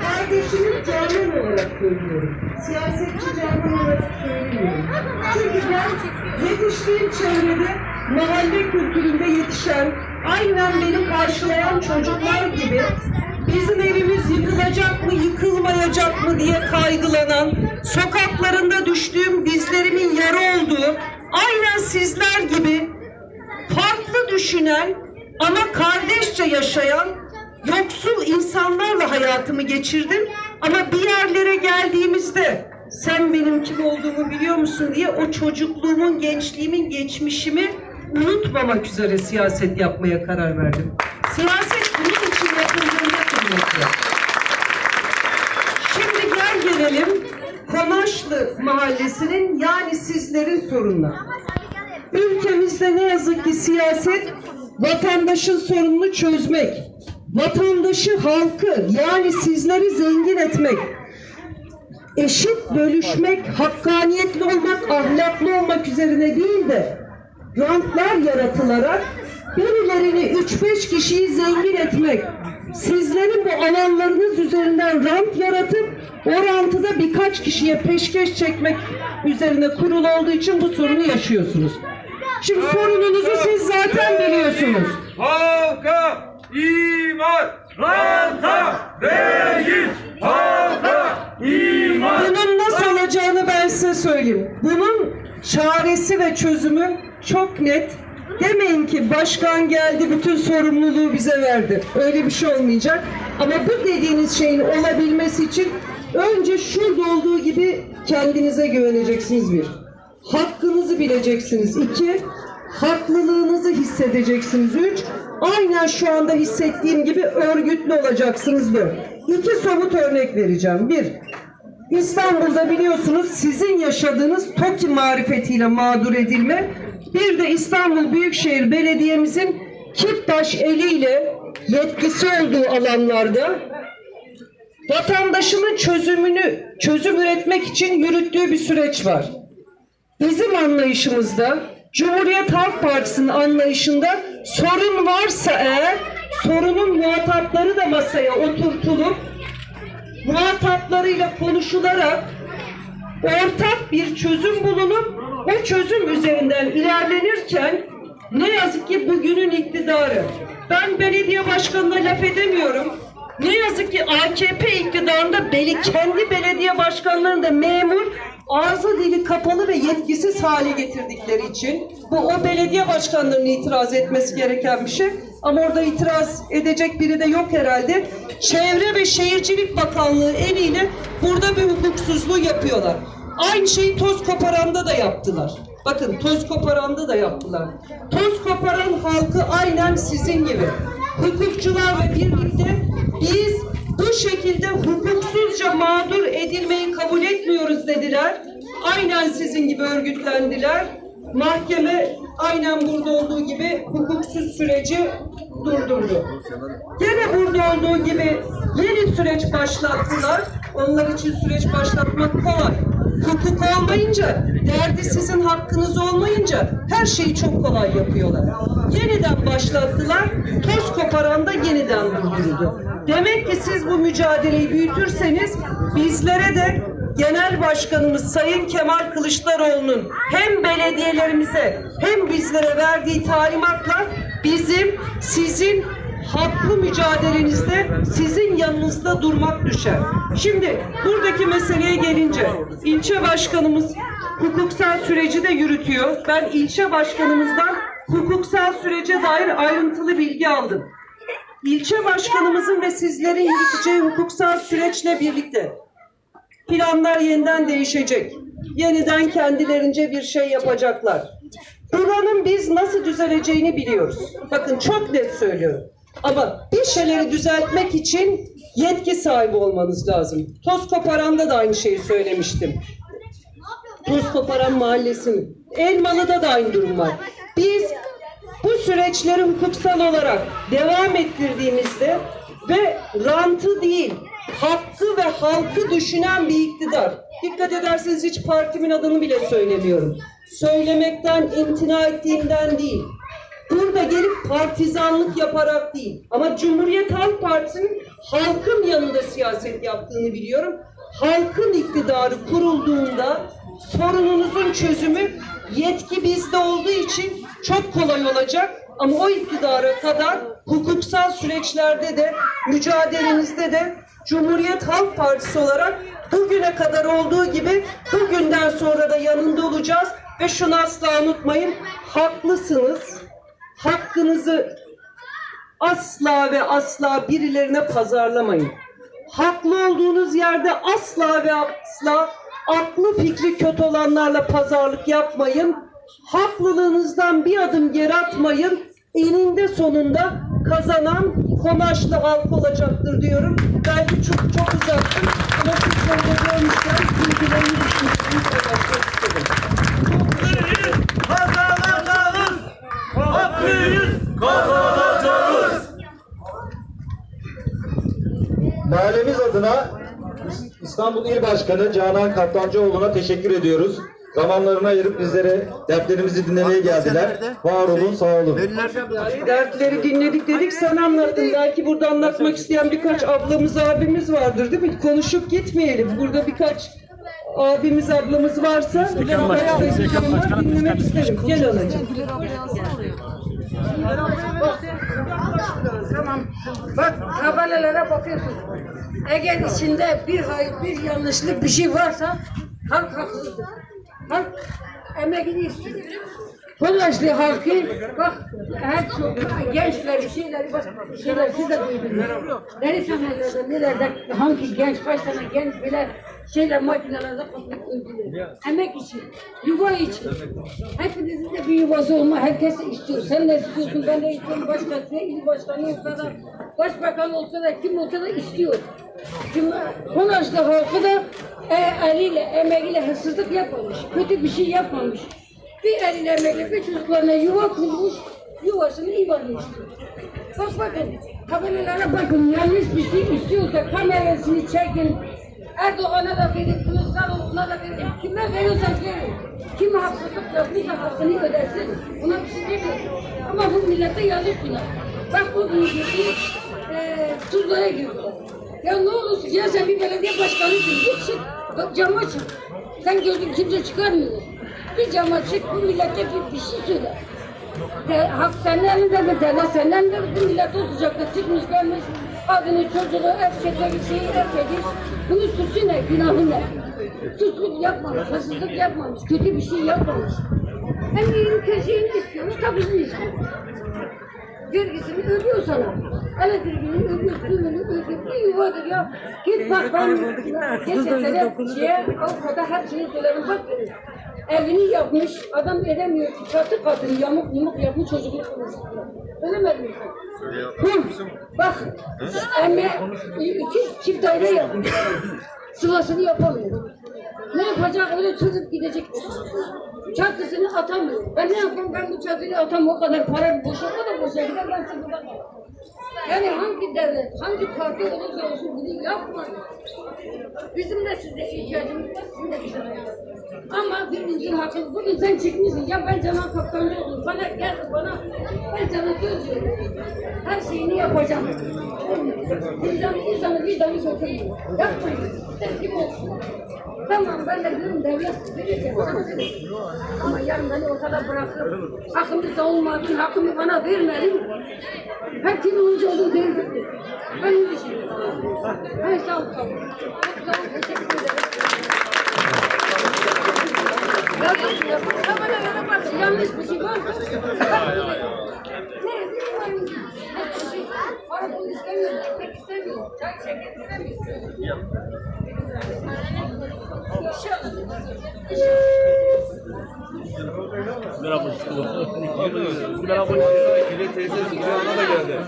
kardeşimi Canan olarak söylüyorum. Siyasetçi Canan olarak söylemiyorum. Çünkü ben yetiştiğim çevrede mahalle kültüründe yetişen, aynen beni karşılayan çocuklar gibi bizim evimiz yıkılacak mı, yıkılmayacak mı diye kaygılanan, sokaklarında düştüğüm dizlerimin yara olduğu, aynen sizler gibi farklı düşünen ama kardeşçe yaşayan yoksul insanlarla hayatımı geçirdim. Ama bir yerlere geldiğimizde sen benim kim olduğumu biliyor musun diye o çocukluğumun, gençliğimin, geçmişimi unutmamak üzere siyaset yapmaya karar verdim. Siyaset bunun için yapıldığında kıymetli. Şimdi gel gelelim Konaşlı Mahallesi'nin yani sizlerin sorununa. Ülkemizde ne yazık ki siyaset vatandaşın sorununu çözmek, vatandaşı, halkı yani sizleri zengin etmek, eşit bölüşmek, hakkaniyetli olmak, ahlaklı olmak üzerine değil de rantlar yaratılarak birilerini 3-5 kişiyi zengin etmek, sizlerin bu alanlarınız üzerinden rant yaratıp o rantı da birkaç kişiye peşkeş çekmek üzerine kurulu olduğu için bu sorunu yaşıyorsunuz. Şimdi sorununuzu siz zaten biliyorsunuz. Halka iman, ranta değil. Halka iman. Bunun nasıl olacağını ben size söyleyeyim. Bunun çaresi ve çözümü çok net. Demeyin ki başkan geldi bütün sorumluluğu bize verdi. Öyle bir şey olmayacak. Ama bu dediğiniz şeyin olabilmesi için önce şurada olduğu gibi kendinize güveneceksiniz bir. Hakkınızı bileceksiniz iki. Haklılığınızı hissedeceksiniz üç. Aynen şu anda hissettiğim gibi örgütlü olacaksınız dört. İki somut örnek vereceğim. Bir, İstanbul'da biliyorsunuz sizin yaşadığınız TOKİ marifetiyle mağdur edilme, bir de İstanbul Büyükşehir Belediye'mizin Kiptaş eliyle yetkisi olduğu alanlarda vatandaşının çözümünü çözüm üretmek için yürüttüğü bir süreç var. Bizim anlayışımızda, Cumhuriyet Halk Partisi'nin anlayışında sorun varsa eğer sorunun muhatapları da masaya oturtulup muhataplarıyla konuşularak ortak bir çözüm bulunup o çözüm üzerinden ilerlenirken ne yazık ki bugünün iktidarı ben belediye başkanına laf edemiyorum. Ne yazık ki AKP iktidarında beli, kendi belediye başkanlarını da memur ağzı dili kapalı ve yetkisiz hale getirdikleri için bu o belediye başkanlarının itiraz etmesi gereken bir şey. Ama orada itiraz edecek biri de yok herhalde. Çevre ve Şehircilik Bakanlığı eliyle burada bir hukuksuzluğu yapıyorlar. Aynı şeyi toz koparanda da yaptılar. Bakın toz koparanda da yaptılar. Toz koparan halkı aynen sizin gibi. Hukukçularla birlikte biz bu şekilde hukuksuzca mağdur edilmeyi kabul etmiyoruz dediler. Aynen sizin gibi örgütlendiler. Mahkeme aynen burada olduğu gibi hukuksuz süreci durdurdu. Gene burada olduğu gibi yeni süreç başlattılar. Onlar için süreç başlatmak kolay. Hukuk olmayınca, derdi sizin hakkınız olmayınca her şeyi çok kolay yapıyorlar. Yeniden başlattılar, toz koparan da yeniden durduruldu. Demek ki siz bu mücadeleyi büyütürseniz bizlere de Genel Başkanımız Sayın Kemal Kılıçdaroğlu'nun hem belediyelerimize hem bizlere verdiği talimatla bizim sizin haklı mücadelenizde sizin yanınızda durmak düşer. Şimdi buradaki meseleye gelince ilçe başkanımız hukuksal süreci de yürütüyor. Ben ilçe başkanımızdan hukuksal sürece dair ayrıntılı bilgi aldım. İlçe başkanımızın ve sizlerin yürüteceği hukuksal süreçle birlikte planlar yeniden değişecek. Yeniden kendilerince bir şey yapacaklar. Buranın biz nasıl düzeleceğini biliyoruz. Bakın çok net söylüyorum. Ama bir şeyleri düzeltmek için yetki sahibi olmanız lazım. Toz Koparan'da da aynı şeyi söylemiştim. Toz Koparan Mahallesi? Elmalı'da da aynı durum var. Biz bu süreçleri hukuksal olarak devam ettirdiğimizde ve rantı değil, hakkı ve halkı düşünen bir iktidar. Dikkat ederseniz hiç partimin adını bile söylemiyorum. Söylemekten, imtina ettiğimden değil. Burada gelip partizanlık yaparak değil. Ama Cumhuriyet Halk Partisi'nin halkın yanında siyaset yaptığını biliyorum. Halkın iktidarı kurulduğunda sorununuzun çözümü yetki bizde olduğu için çok kolay olacak. Ama o iktidara kadar hukuksal süreçlerde de mücadelenizde de Cumhuriyet Halk Partisi olarak bugüne kadar olduğu gibi bugünden sonra da yanında olacağız ve şunu asla unutmayın haklısınız hakkınızı asla ve asla birilerine pazarlamayın. Haklı olduğunuz yerde asla ve asla aklı fikri kötü olanlarla pazarlık yapmayın. Haklılığınızdan bir adım geri atmayın. Eninde sonunda kazanan Konaşlı halk olacaktır diyorum. Belki çok çok uzaktım ama sizlerle görmüşken bilgilerimi düşündüğünü paylaşmak istedim. Kazanacağız. Haklıyız. Kazanacağız. Mahallemiz adına İstanbul İl Başkanı Canan Kaptancıoğlu'na teşekkür ediyoruz. Zamanlarını ayırıp bizlere dertlerimizi dinlemeye geldiler. Var olun, sağ olun. Dertleri dinledik dedik sen anlattın. Belki burada anlatmak isteyen birkaç ablamız abimiz vardır değil mi? Konuşup gitmeyelim. Burada birkaç abimiz ablamız varsa ben dinlemek isterim. Gel anacığım. Bak haberlere bakıyorsun. Eğer içinde bir hayır, bir yanlışlık bir şey varsa halk haksızdır. Halk emeğini istiyor. Kolaşlı halkı bak her çok gençler bir bak şeyler siz de duydunuz. Deri sahnelerde nelerde hangi genç kaç tane genç bile şeyler makinelerde kopuk öldürüyor. Emek için, yuva için. Hepinizin de bir yuvası olma herkes istiyor. Sen ne istiyorsun ben de istiyorum. Başkası, il başkanı olsa da, başbakan olsa da kim olsa da istiyor. Kim, Konaşlı halkı da e, eliyle, emeğiyle hırsızlık yapmamış. Kötü bir şey yapmamış. Bir eliyle emekli bir çocuklarına yuva kurmuş, yuvasını istiyor. Bak bakın, tabelalara bakın, yanlış bir şey istiyorsa kamerasını çekin. Erdoğan'a da verin, Kılıçdaroğlu'na da verin. Kime veriyorsanız verin. Kim haksızlık yapmışsa hakkını ödesin. Ona bir şey demiyorum. Ama bu millete yazık günah. Bak bu milleti e, Tuzla'ya girdiler. Ya ne olursun ya sen bir belediye başkanısın. Git çık, bak cama çık. Sen gözün kimse çıkarmıyor. Bir cama çık, bu millete bir, bir şey söyle. De, hak senin elinde mi? Devlet senin elinde mi? Bu millet oturacakta çıkmış gelmiş. Adını, çocuğu, erkekleri, şeyi, erkeği. Ne? Günahı ne? Suçluk yapmamış, hırsızlık yapmamış, kötü bir şey yapmamış. Hem iyilik şeyini istiyoruz, tabii istiyoruz. Vergisini ödüyor sana. Elektriğini ödüyor, suyunu ödüyor. Bir yuvadır ya. Git bak ben geçenlere şeye, Avrupa'da her şeyi söylerim. Bak evini yapmış, adam edemiyor. Çatı katını yamuk yumuk yapmış çocuğunu konuşuyor. Ölemedin mi sen? Bak, emme iki çift daire yapmış. Sıvasını yapamıyor. Ne yapacak öyle çocuk gidecek. Çatısını atamıyor. Ben ne yapayım ben bu çatıyı atam o kadar para boşa da boşa gider ben burada kalamam. Yani hangi devlet, hangi parti olursa olsun bunu yapmayın. Bizim de size ihtiyacımız var, sizin de bize Ama birinizin hakkı, bugün sen çıkmışsın, ya ben Canan Kaptan'da oldum, bana gel bana, ben söz veriyorum. Her şeyini yapacağım. Vicdanı insanı vicdanı götürmüyor. Yapmayın, teslim olsun. Tamam ben de diyorum devlet vereceğim. sana vereceğim. Ama yarın beni ortada bırakıp hakkımı savunmadın, hakkımı bana vermedin. Her kim olunca olduğu değil. Ben öyle düşünüyorum. Ben sağ ol, sağ ol. Çok sağ ol, teşekkür ederim. Yanlış bir şey varsa bak, ne, ne var? Ne şey? Para pul istemiyor, ekmek istemiyor, çay şeker istemiyor. Gide teyzenin kulağına da geldi.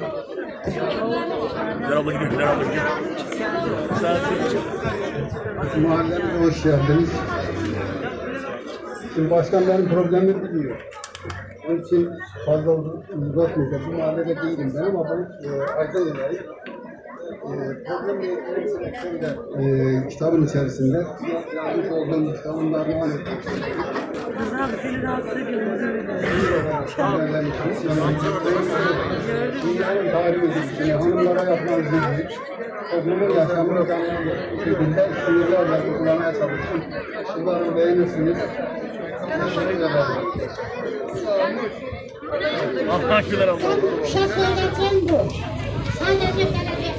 Mahallemize hoş geldiniz. Şimdi başkan benim problemimi biliyor. Onun için fazla uzatmayacağım. Bu mahallede değilim ben ama ben e, Aydın Yayı. e, e, kitabın içerisinde yazmış olduğum kitabın da armağan etmek Dünyanın tarihimizi, hanımlara yapmamız gerekir. Toplumun yaşamını canlı bir şekilde şiirlerle kullanmaya çalıştım. Umarım beğenirsiniz. Teşekkür ederim. Bir şey söyleyeceğim bu. Sadece başkanı.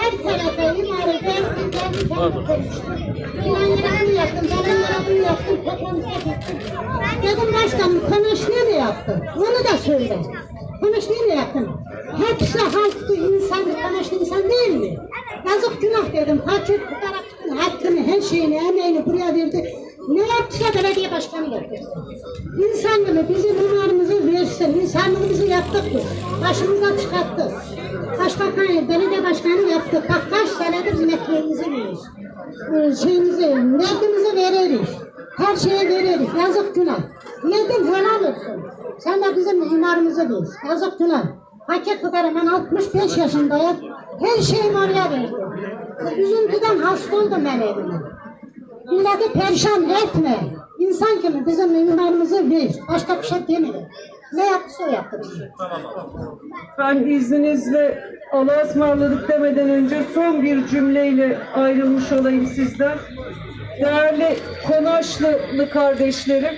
Her tarafa konuştum. Filanlara bunu yaptım, falanlara bunu yaptım, gittim. Dedim başkanım konuş ne yaptın? Onu da söyle. Konuş ne yaptın? Hepsi halktı, insan, konuştu insan değil mi? Yazık günah dedim. Fakir fukara hakkını, her şeyini, emeğini buraya verdi. Ne yaptıysa belediye başkanı yaptı. İnsanlığını, bizim imanımızı versin. İnsanlığımızı yaptık biz. Başımızdan çıkarttık. Başbakan, belediye başkanı yaptık. Bak kaç senedir emeklerimizi veriyoruz. Ee, Şeyimizi, vergimizi veririz. Her şeye veririz. Yazık günah. Yedin helal olsun. Sen de bizim imarımızı ver. Yazık günah. Fukara ben 65 yaşındayım. Her şeyimi oraya verdim. Üzüntüden hasta oldum ben evime. Milleti perişan etme. İnsan gibi bizim imanımızı ver. Başka bir şey demedim. Ne yaptıysa o yaptı. Ben izninizle Allah'a ısmarladık demeden önce son bir cümleyle ayrılmış olayım sizden. Değerli Konaşlılı kardeşlerim,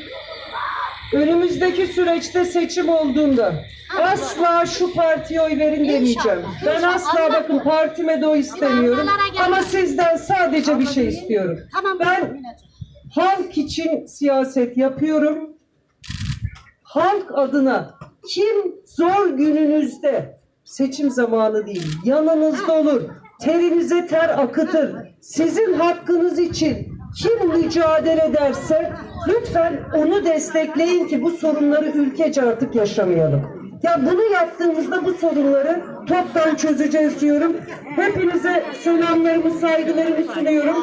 önümüzdeki süreçte seçim olduğunda asla şu partiye oy verin demeyeceğim. Ben asla bakın partime de oy istemiyorum. ama sizden sadece bir şey istiyorum. Ben halk için siyaset yapıyorum. Halk adına kim zor gününüzde seçim zamanı değil yanınızda olur terinize ter akıtır sizin hakkınız için kim mücadele ederse lütfen onu destekleyin ki bu sorunları ülkece artık yaşamayalım. Ya bunu yaptığımızda bu sorunları toptan çözeceğiz diyorum. Hepinize selamlarımı, saygılarımı sunuyorum.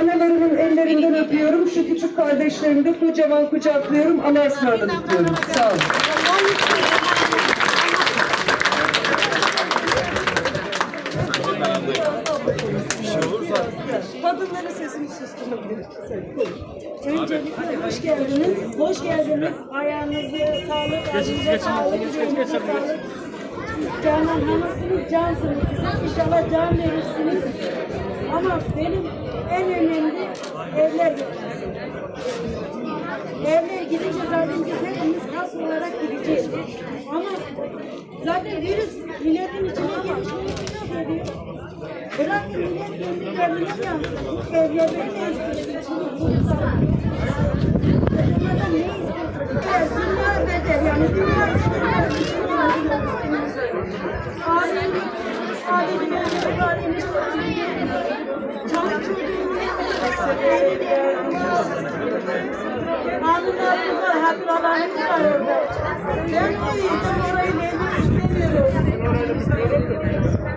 Analarımın ellerinden öpüyorum. Şu küçük kardeşlerimi de kocaman kucaklıyorum. Allah'a ısmarladık diyorum. Sağ olun. Kadınların sesini susturabilir. Öncelikle hoş geldiniz. Hoş geldiniz. Ayağınızı sağlık, elinize sağlık, yüreğinize sağlık. Siz Canan hanımsınız, cansınız. Siz inşallah can verirsiniz. Ama benim en önemli evler. Evler gidince zaten biz hepimiz kas olarak gideceğiz. Ama zaten virüs milletin içine gelişmeyi biliyor ediyor. Bırakın millet kendi kendine yansın. Evlerde ne istiyorsun? Onlardan ne istiyorsun? Dünya bedel yani dünya Alim, alim, alim, Çoluk çocuğunu Hanımlarımız var, hatıralarımız var orada. Ben yüzden orayı istemiyorum.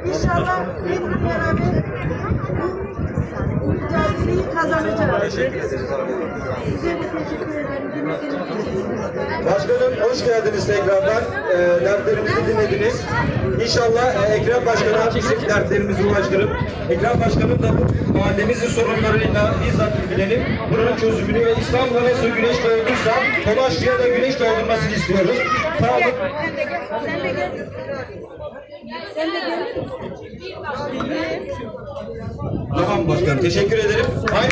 İnşallah hep beraber bu mücadeleyi kazanacağız. Size de teşekkür ederim. Başkanım hoş geldiniz tekrardan. E, dertlerimizi dinlediniz. İnşallah e, Ekrem Başkan'a bizim dertlerimizi ulaştırıp Ekrem Başkanım da bu mahallemizin sorunlarıyla bizzat ilgilenip buranın çözümünü ve İstanbul'a nasıl güneş doğduysa Konaşlı'ya da güneş doğdurmasını istiyoruz. Sağ olun. Sen de. Tamam başkanım teşekkür ederim. Aynı